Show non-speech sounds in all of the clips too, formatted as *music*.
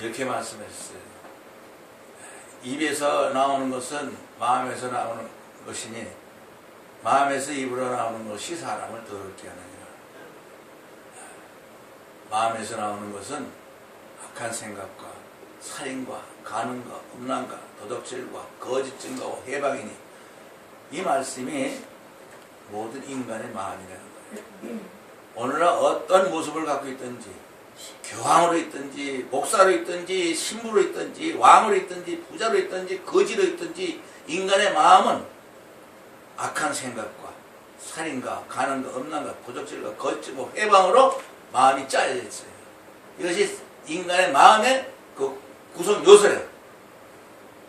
이렇게 말씀하셨어요. 입에서 나오는 것은 마음에서 나오는 것이니 마음에서 입으로 나오는 것이 사람을 더럽게 하느니라. 마음에서 나오는 것은 악한 생각과 살인과 간음과 음란과 도덕질과 거짓 증거와 해방이니 이 말씀이 모든 인간의 마음이라는 거예요. 오늘날 어떤 모습을 갖고 있든지 교황으로 있든지 목사로 있든지 신부로 있든지 왕으로 있든지 부자로 있든지 거지로 있든지 인간의 마음은 악한 생각과 살인과 가난과 음란과 도적질과 거짓과 해방으로 마음이 짜여져 있어요. 이것이 인간의 마음의 그 구성 요소예요.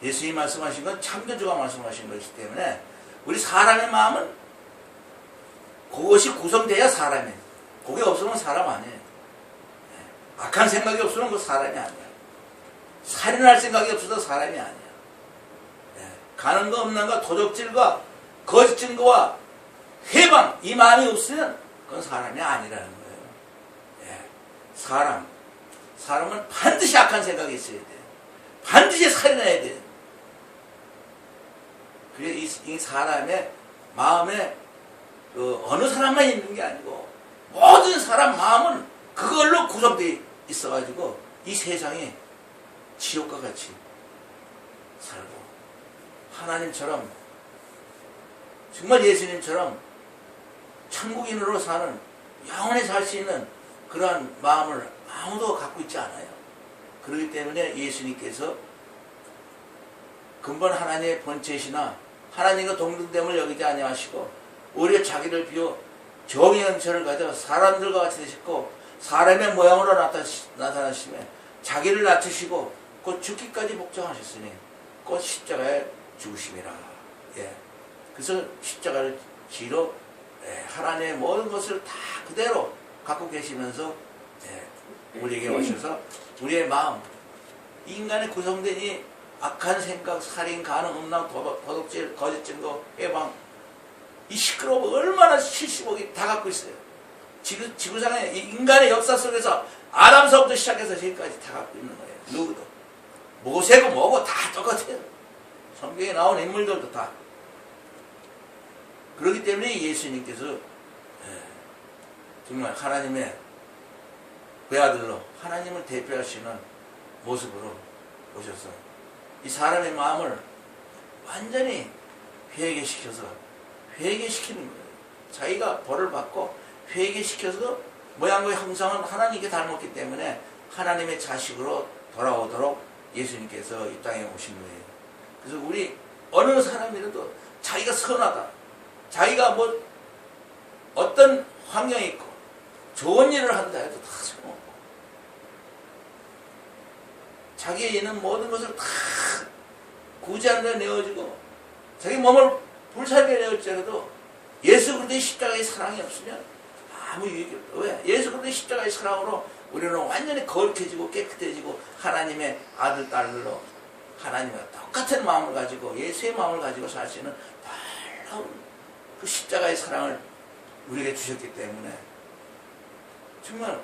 예수님이 말씀하신 건 참교주가 말씀하신 것이기 때문에 우리 사람의 마음은 그것이 구성돼야 사람이에요. 그게 없으면 사람 아니에요. 예. 악한 생각이 없으면 그 사람이 아니야. 살인할 생각이 없어도 사람이 아니야. 예. 가는 거 없는 거 도적질과 거짓 증거와 해방 이 마음이 없으면 그건 사람이 아니라는 거예요. 예. 사람 사람은 반드시 악한 생각이 있어야 돼. 반드시 살인해야 돼. 그게 이, 이 사람의 마음에 그 어느 사람만 있는 게 아니고 모든 사람 마음은 그걸로 구성되어 있어가지고 이 세상이 지옥과 같이 살고 하나님처럼 정말 예수님처럼 천국인으로 사는 영원히 살 수 있는 그러한 마음을 아무도 갖고 있지 않아요. 그렇기 때문에 예수님께서 근본 하나님의 본체시나 하나님과 동등됨을 여기지 아니하시고 오히려 자기를 비워 정의 형체를 가져 사람들과 같이 되셨고 사람의 모양으로 나타나시며 자기를 낮추시고 곧 죽기까지 복종하셨으니 곧 십자가에 죽으심이라. 예. 그래서 십자가를 지로 예, 하나님의 모든 것을 다 그대로 갖고 계시면서 예, 우리에게 오셔서 우리의 마음 인간의 구성된 이 악한 생각, 살인, 간음, 음란, 도덕, 도덕질, 거짓 증거, 해방 이 시끄러움 얼마나 70억이 다 갖고 있어요. 지구, 지구상의 이 인간의 역사 속에서 아담서부터 시작해서 지금까지 다 갖고 있는 거예요. 누구도. 모세고 뭐고 다 똑같아요. 성경에 나온 인물들도 다. 그렇기 때문에 예수님께서 예, 정말 하나님의 외아들로 하나님을 대표하시는 모습으로 오셔서 이 사람의 마음을 완전히 회개시켜서 회개시키는 거예요. 자기가 벌을 받고 회개시켜서 모양과 형상은 하나님께 닮았기 때문에 하나님의 자식으로 돌아오도록 예수님께서 이 땅에 오신 거예요. 그래서 우리 어느 사람이라도 자기가 선하다. 자기가 뭐 어떤 환경이 있고 좋은 일을 한다 해도 다 소용없고 자기의 있는 모든 것을 다데 내어주고 자기 몸을 불살게 내어주더라도 예수 그리스도의 십자가의 사랑이 없으면 아무 유익이 없다. 왜? 예수 그리스도의 십자가의 사랑으로 우리는 완전히 거룩해지고 깨끗해지고 하나님의 아들, 딸로 하나님과 똑같은 마음을 가지고 예수의 마음을 가지고 살 수 있는 놀라운 그 십자가의 사랑을 우리에게 주셨기 때문에 정말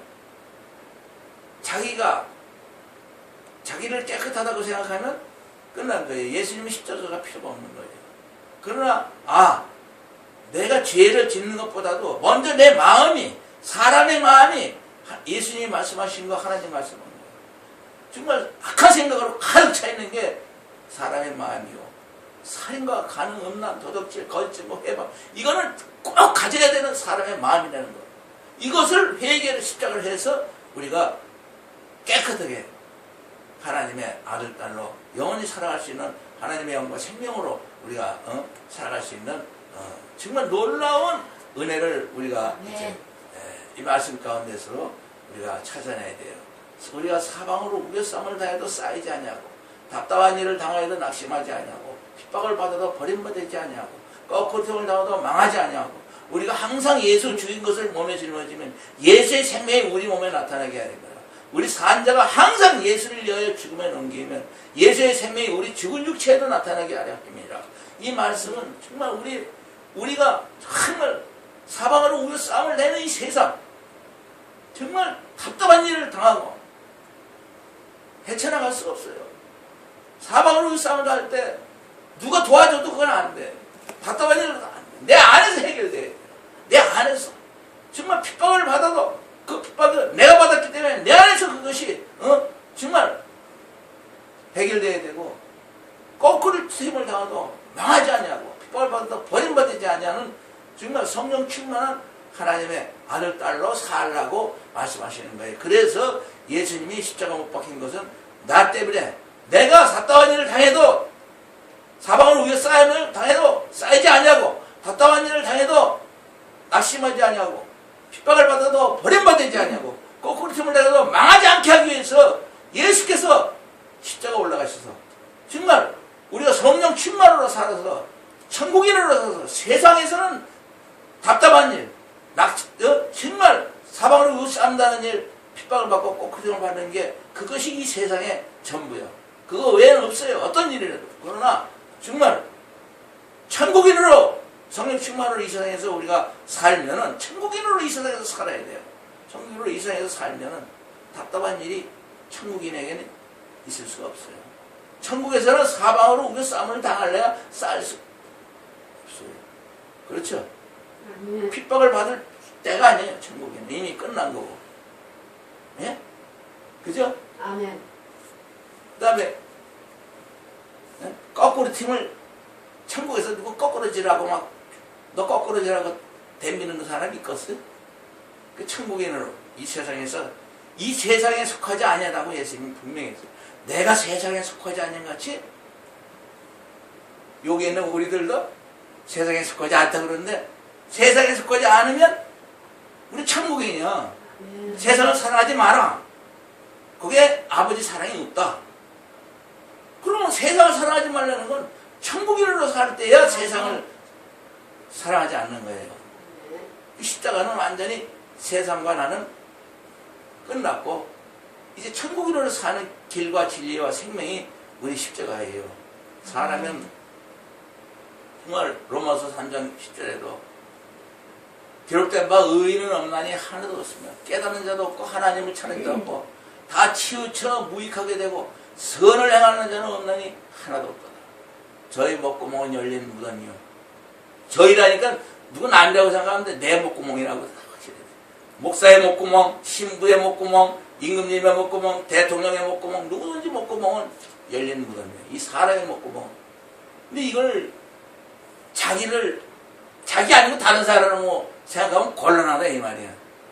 자기가 자기를 깨끗하다고 생각하면 끝난 거예요. 예수님의 십자가가 필요가 없는 거예요. 그러나 아 내가 죄를 짓는 것보다도 먼저 내 마음이 사람의 마음이 예수님이 말씀하신 거 하나님 거예요. 정말 악한 생각으로 가득 차 있는 게 사람의 마음이요. 살인과 가능 음란 도덕질 거짓 뭐 해방 이거는 꼭 가져야 되는 사람의 마음이라는 거예요. 이것을 회개를 십자가를 해서 우리가 깨끗하게 하나님의 아들 딸로 영원히 살아갈 수 있는 하나님의 영과 생명으로 우리가 어? 살아갈 수 있는 어, 정말 놀라운 은혜를 우리가 네. 이제 에, 이 말씀 가운데서 우리가 찾아내야 돼요. 우리가 사방으로 우겨쌈을 다해도 쌓이지 아니하고 답답한 일을 당하여도 낙심하지 아니하고 핍박을 받아도 버림받지 아니하고 거꾸로을 당하도 망하지 아니하고 우리가 항상 예수 주인 것을 몸에 짊어지면 예수의 생명이 우리 몸에 나타나게 하는 거야. 우리 산자가 항상 예수를 위하여 죽음에 넘기면 예수의 생명이 우리 죽은 육체에도 나타나게 하려 합니다. 이 말씀은 정말 우리 우리가 정말 사방으로 우리 싸움을 내는 이 세상 정말 답답한 일을 당하고 해체 수가 없어요. 사방으로 이 싸움을 할 때 누가 도와줘도 그건 안 돼. 답답한 일은 안 돼. 내 안에서 해결돼. 야 돼요. 내 안에서. 정말 핍박을 받아도 그 핍박을 내가 받았기 때문에 내 안에서 그것이 어? 정말 해결돼야 되고 거꾸로 힘을 당해도 망하지 않냐고 핍박을 받아도 버림받지 않냐는 정말 성령 충만한 하나님의 아들 딸로 살라고 말씀하시는 거예요. 그래서 예수님이 십자가 못 박힌 것은 나 때문에 내가 답답한 일을 당해도 사방을 위에 쌓임을 당해도 쌓이지 않냐고 답답한 일을 당해도 낙심하지 않냐고 핍박을 받아도 버림받지 않냐고 거꾸로 틈을 내도 망하지 않게 하기 위해서 예수께서 십자가 올라가셔서 정말 우리가 성령 충만으로 살아서 천국인으로 살아서 세상에서는 답답한 일, 낙, 어? 정말 사방으로 의싸움다는 일, 핍박을 받고 꼬꾸리을 받는 게 그것이 이 세상의 전부야. 그거 외에는 없어요. 어떤 일이라도. 그러나 정말 천국인으로 성령 충만으로 이 세상에서 우리가 살면은 천국인으로 이 세상에서 살아야 돼요. 천국인으로 이 세상에서 살면은 답답한 일이 천국인에게는 있을 수가 없어요. 천국에서는 사방으로 우리 싸움을 당할래야 쌀 수 없어요. 그렇죠? 핍박을 받을 때가 아니에요. 천국에는 이미 끝난 거고. 예? 그죠? 아멘. 그 다음에 거꾸로 팀을 천국에서 누구 거꾸로 지라고 막 너 거꾸로 지라고 댐비는 사람이 있겠어요? 그 천국인으로 이 세상에서 이 세상에 속하지 아니하다고 예수님이 분명히 했어요. 내가 세상에 속하지 않는 같이 여기 있는 우리들도 세상에 속하지 않다 그러는데 세상에 속하지 않으면 우리 천국인이야. 아멘. 세상을 사랑하지 마라. 그게 아버지 사랑이 없다. 그러면 세상을 사랑하지 말라는 건 천국인으로 살 때야 세상을 사랑하지 않는 거예요. 이 십자가는 완전히 세상과 나는 끝났고 이제 천국인으로 사는 길과 진리와 생명이 우리 십자가예요. 사람은 정말 로마서 3장 10절에도 기록된 바 의인은 없나니 하나도 없으며 깨닫는 자도 없고 하나님을 찾는 자도 없고 다 치우쳐 무익하게 되고 선을 행하는 자는 없나니 하나도 없다. 저희 목구멍은 열린 무덤이요. 저희라니까 누군 안 되고 생각하는데 내 목구멍이라고 확실히. 목사의 목구멍, 신부의 목구멍, 임금님의 목구멍, 대통령의 목구멍, 누구든지 목구멍은 열린 무덤이에요. 이 사람의 목구멍. 근데 이걸 자기를 자기 아니고 다른 사람을 뭐 생각하면 곤란하다 이 말이야.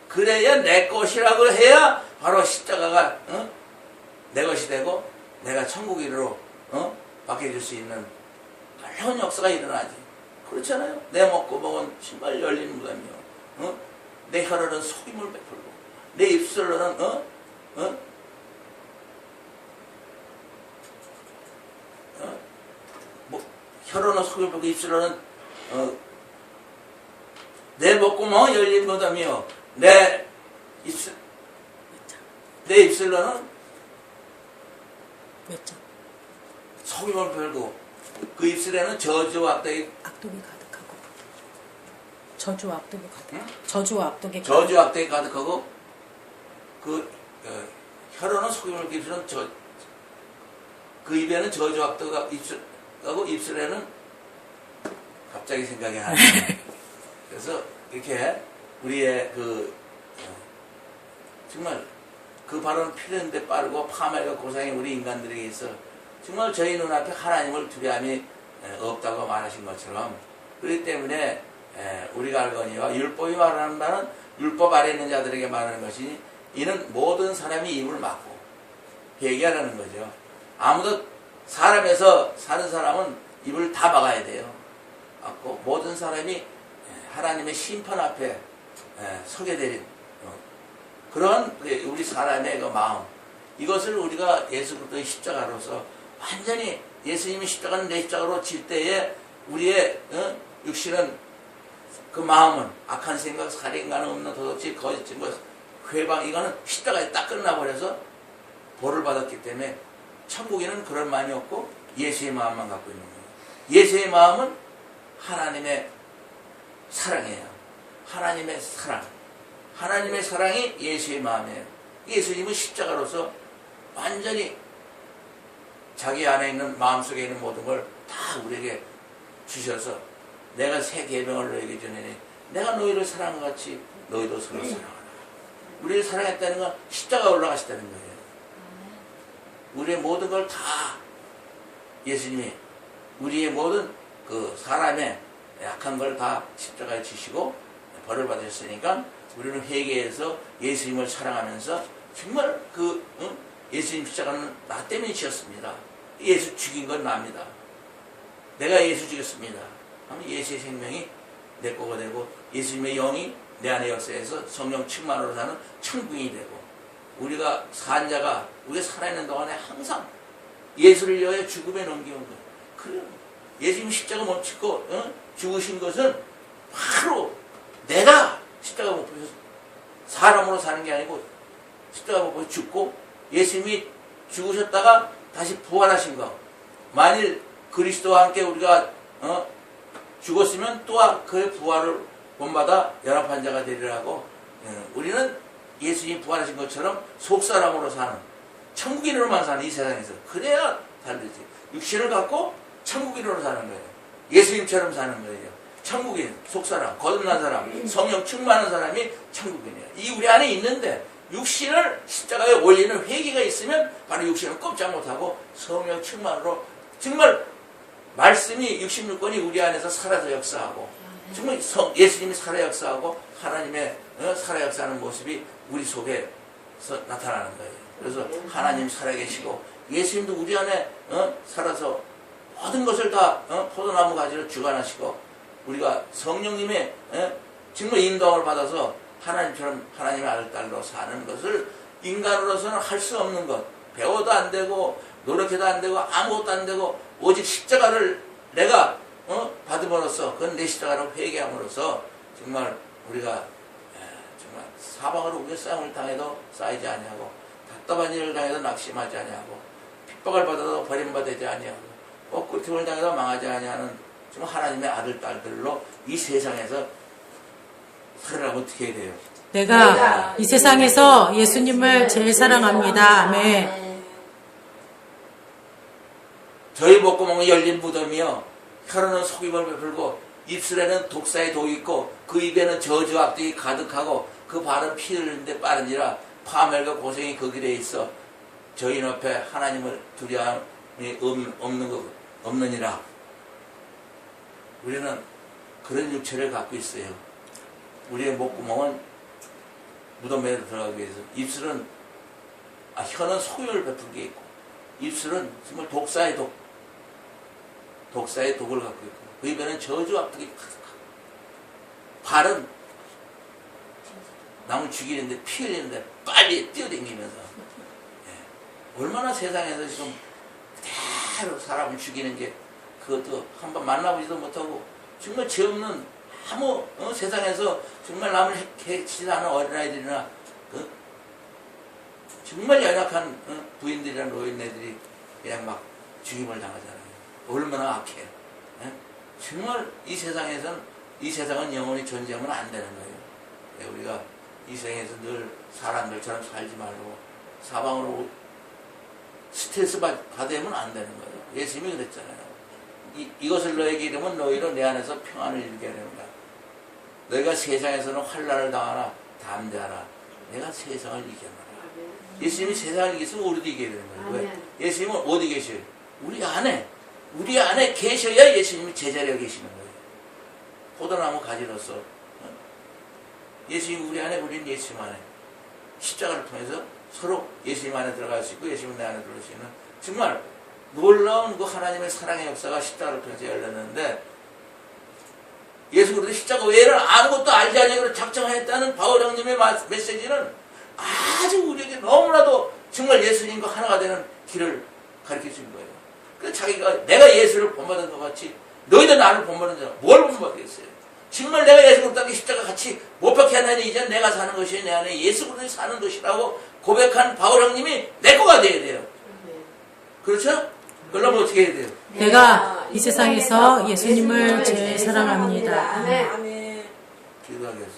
그래야 내 것이라고 해야 바로 십자가가 어? 내 것이 되고 내가 천국인으로 어? 바뀌어질 수 있는 놀라운 역사가 일어나지. 그렇잖아요. 내 먹고 먹은 신발 열린 무덤이요. 어? 내 혀로는 속임을 베풀고 내 입술로는 어? 어? 어? 뭐, 혀로는 속임을 베풀고 입술로는 어? 내 목구멍은 열린 무덤이요. 내 입술 내 입술로는 몇 장? 속임을 베풀고 그 입술에는 저주와 악덕이 악독이 가득하고 저주와 악독이 가득. 응? 저주와 악독이 저주 악덕이 가득하고 그 어, 혀로는 속임을 입술은 저, 그 입에는 저주 악덕가 입술하고 입술에는 갑자기 생각이 안 나요. *laughs* 그래서 이렇게 우리의 그 어, 정말 그 발언 필요한데 빠르고 파멸과 고상이 우리 인간들에게 있어 정말 저희 눈앞에 하나님을 두려움이 에, 없다고 말하신 것처럼 그렇기 때문에 에, 우리가 알거니와 율법이 말하는 바는 율법 아래 있는 자들에게 말하는 것이니 이는 모든 사람이 입을 막고 얘기하라는 거죠. 아무도 사람에서 사는 사람은 입을 다 막아야 돼요. 모든 사람이 에, 하나님의 심판 앞에 에, 서게 되는 어, 그런 그 우리 사람의 그 마음 이것을 우리가 예수 그리스도의 십자가로서 완전히 예수님이 십자가는 내 십자가로 질 때에 우리의 어? 육신은 그 마음은 악한 생각, 살인, 가능 없는 도덕질, 거짓 증거, 회방 이거는 십자가에 딱 끝나버려서 벌을 받았기 때문에 천국에는 그런 마음이 없고 예수의 마음만 갖고 있는 거예요. 예수의 마음은 하나님의 사랑이에요. 하나님의 사랑. 하나님의 사랑이 예수의 마음이에요. 예수님은 십자가로서 완전히 자기 안에 있는 마음속에 있는 모든 걸 다 우리에게 주셔서 내가 새 계명을 너에게 전하니 내가 너희를 사랑한 것 같이 너희도 서로 사랑하라. 우리를 사랑했다는 건 십자가 올라가셨다는 거예요. 우리의 모든 걸 다 예수님이 우리의 모든 그 사람의 약한 걸 다 십자가에 지시고 벌을 받으셨으니까 우리는 회개해서 예수님을 사랑하면서 정말 그 응? 예수님 십자가는 나 때문에 지었습니다. 예수 죽인 건 나입니다. 내가 예수 죽였습니다. 하면 예수의 생명이 내 거가 되고 예수님의 영이 내 안에 역사해서 성령 충만으로 사는 천국이 되고 우리가 산 자가 우리가 살아있는 동안에 항상 예수를 위하여 죽음에 넘겨온 거예요. 그래요. 예수님 십자가 멈추고 어? 죽으신 것은 바로 내가 십자가 못 보셔서 사람으로 사는 게 아니고 십자가 못 보셔서 죽고 예수님이 죽으셨다가 다시 부활하신 거. 만일 그리스도와 함께 우리가 어? 죽었으면 또한 그의 부활을 본받아 연합한 자가 되리라고 예, 우리는 예수님 부활하신 것처럼 속사람으로 사는 천국인으로만 사는 이 세상에서 그래야 다르지 육신을 갖고 천국인으로 사는 거예요 예수님처럼 사는 거예요 천국인 속사람 거듭난 사람 성령 충만한 사람이 천국인이에요 이 우리 안에 있는데 육신을 십자가에 올리는 회개가 있으면 바로 육신을 꼼짝 못하고 성령 충만으로 정말 말씀이 66권이 우리 안에서 살아서 역사하고 정말 성, 예수님이 살아 역사하고 하나님의 어, 살아 역사하는 모습이 우리 속에서 나타나는 거예요. 그래서 하나님 살아계시고 예수님도 우리 안에 어, 살아서 모든 것을 다 어, 포도나무 가지로 주관하시고 우리가 성령님의 어, 정말 인도함을 받아서 하나님처럼 하나님의 아들 딸로 사는 것을 인간으로서는 할 수 없는 것 배워도 안 되고 노력해도 안 되고 아무것도 안 되고 오직 십자가를 내가 어? 받음으로써 그건 내 십자가를 회개함으로써 정말 우리가 에, 정말 사방으로 우리가 싸움을 당해도 쌓이지 아니하고 답답한 일을 당해도 낙심하지 아니하고 핍박을 받아도 버림받지 아니하고 엇구림을 당해도 망하지 아니하는 정말 하나님의 아들 딸들로 이 세상에서 살아가면 어떻게 해야 돼요? 내가 이 세상에서 예수님을 제일 사랑합니다. 아멘. 저희 목구멍에 열린 무덤이요. 혀로는 속임을 베풀고 입술에는 독사의 독이 있고 그 입에는 저주 악독이 가득하고 그 발은 피 흘리는데 빠른지라 파멸과 고생이 그 길에 있어 저희 앞에 하나님을 두려움이 없- 없는 것 없느니라. 우리는 그런 육체를 갖고 있어요. 우리의 목구멍은 무덤에 들어가기 위해서 입술은 아, 혀는 소유를 베풀게 있고 입술은 정말 독사의 독 독사의 독을 갖고 있고 그 입에는 저주 가득하고 발은 남을 죽이는데 피 흘리는데 빨리 뛰어다니면서 예. 얼마나 세상에서 지금 그대로 사람을 죽이는 게 그것도 한번 만나보지도 못하고 정말 죄 없는 아무 어, 세상에서 정말 남을 해- 해치지 않은 어린아이들이나 그 정말 연약한 어, 부인들이나 노인네들이 그냥 막 죽임을 당하잖아요. 얼마나 악해. 예? 정말 이 세상에선 이 세상은 영원히 존재하면 안 되는 거예요. 예, 우리가 이 세상에서 늘 사람들처럼 살지 말고 사방으로 스트레스 받- 받으면 안 되는 거예요. 예수님이 그랬잖아요. 이, 이것을 너에게 이르면 너희로 내 안에서 평안을 이루게 하는다. 너희가 세상에서는 환란을 당하나 담대하라. 내가 세상을 이겨노라. 예수님이 세상을 이겼으면 우리도 이겨야 되는 거예요. 왜? 예수님은 어디 계셔요? 우리 안에. 우리 안에 계셔야 예수님이 제자리에 계시는 거예요. 포도나무 가지로서. 어? 예수님 우리 안에, 우리는 예수님 안에. 십자가를 통해서 서로 예수님 안에 들어갈 수 있고 예수님 내 안에 들어갈 수 있는 정말 놀라운 그 하나님의 사랑의 역사가 십자가를 통해서 열렸는데 예수 그리스도 십자가 외에는 아무것도 알지 아니하고 작정하였다는 바울 형님의 마- 메시지는 아주 우리에게 너무나도 정말 예수님과 하나가 되는 길을 가르쳐 준 거예요. 그래서 자기가 내가 예수를 본받은 것 같이 너희도 나를 본받는 자가 뭘 본받겠어요? 정말 내가 예수 그리스도께 십자가 같이 못 박혀 하나니 이제 내가 사는 것이 내 안에 예수 그리스도 사는 것이라고 고백한 바울 형님이 내 거가 돼야 돼요. 그렇죠? 그러려면 어떻게 해야 돼요? 내가 이 세상에서 예수님을 제일 사랑합니다. 아멘. 아멘. 기도하겠습니다.